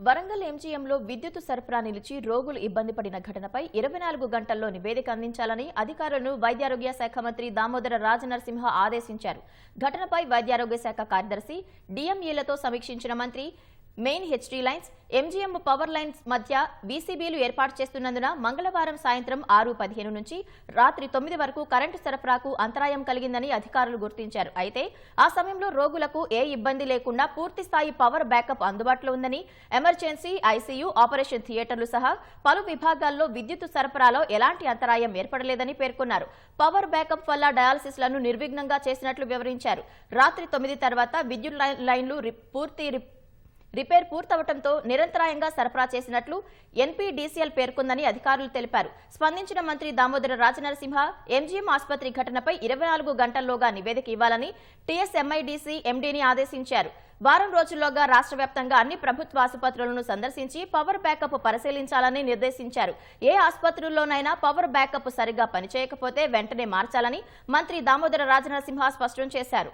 వరంగల్ ఎంజీఎంలో విద్యుత్ సరఫరా నిలిచి రోగులు ఇబ్బంది పడిన ఘటనపై ఇరవై నాలుగు గంటల్లో నివేదిక అందించాలని అధికారులను వైద్యారోగ్య శాఖ మంత్రి దామోదర రాజనరసింహ ఆదేశించారు. ఘటనపై వైద్యారోగ్య శాఖ కార్యదర్శి డిఎంఈలతో సమీక్షించిన మంత్రి main HD lines MGM power lines మధ్య వీసీబీలు ఏర్పాటు చేస్తున్నందున మంగళవారం సాయంత్రం ఆరు పదిహేను నుంచి రాత్రి తొమ్మిది వరకు కరెంటు సరఫరాకు అంతరాయం కలిగిందని అధికారులు గుర్తించారు. అయితే ఆ సమయంలో రోగులకు ఏ ఇబ్బంది లేకుండా పూర్తి స్థాయి పవర్ బ్యాకప్ అందుబాటులో ఉందని ఎమర్జెన్సీ ఐసీయూ ఆపరేషన్ థియేటర్లు సహా పలు విభాగాల్లో విద్యుత్ సరఫరాలో ఎలాంటి అంతరాయం ఏర్పడలేదని పేర్కొన్నారు. పవర్ బ్యాకప్ వల్ల డయాలసిస్లను నిర్విఘ్నంగా చేసినట్లు వివరించారు. రాత్రి తొమ్మిది తర్వాత విద్యుత్ లైన్లు పూర్తి రిపేర్ పూర్తవడంతో నిరంతరాయంగా సరఫరా చేసినట్లు ఎన్పీడీసీఎల్ పేర్కొందని అధికారులు తెలిపారు. స్పందించిన మంత్రి దామోదర రాజనరసింహ ఎంజీఎం ఆసుపత్రి ఘటనపై ఇరవై నాలుగు గంటల్లోగా నివేదిక ఇవ్వాలని టీఎస్ఎంఐడీసీ ఎండీని ఆదేశించారు. వారం రోజుల్లోగా రాష్ట్ర వ్యాప్తంగా అన్ని ప్రభుత్వ ఆసుపత్రులను సందర్శించి పవర్ బ్యాకప్ పరిశీలించాలని నిర్దేశించారు. ఏ ఆసుపత్రుల్లోనైనా పవర్ బ్యాకప్ సరిగా పనిచేయకపోతే వెంటనే మార్చాలని మంత్రి దామోదర రాజనరసింహ స్పష్టం చేశారు.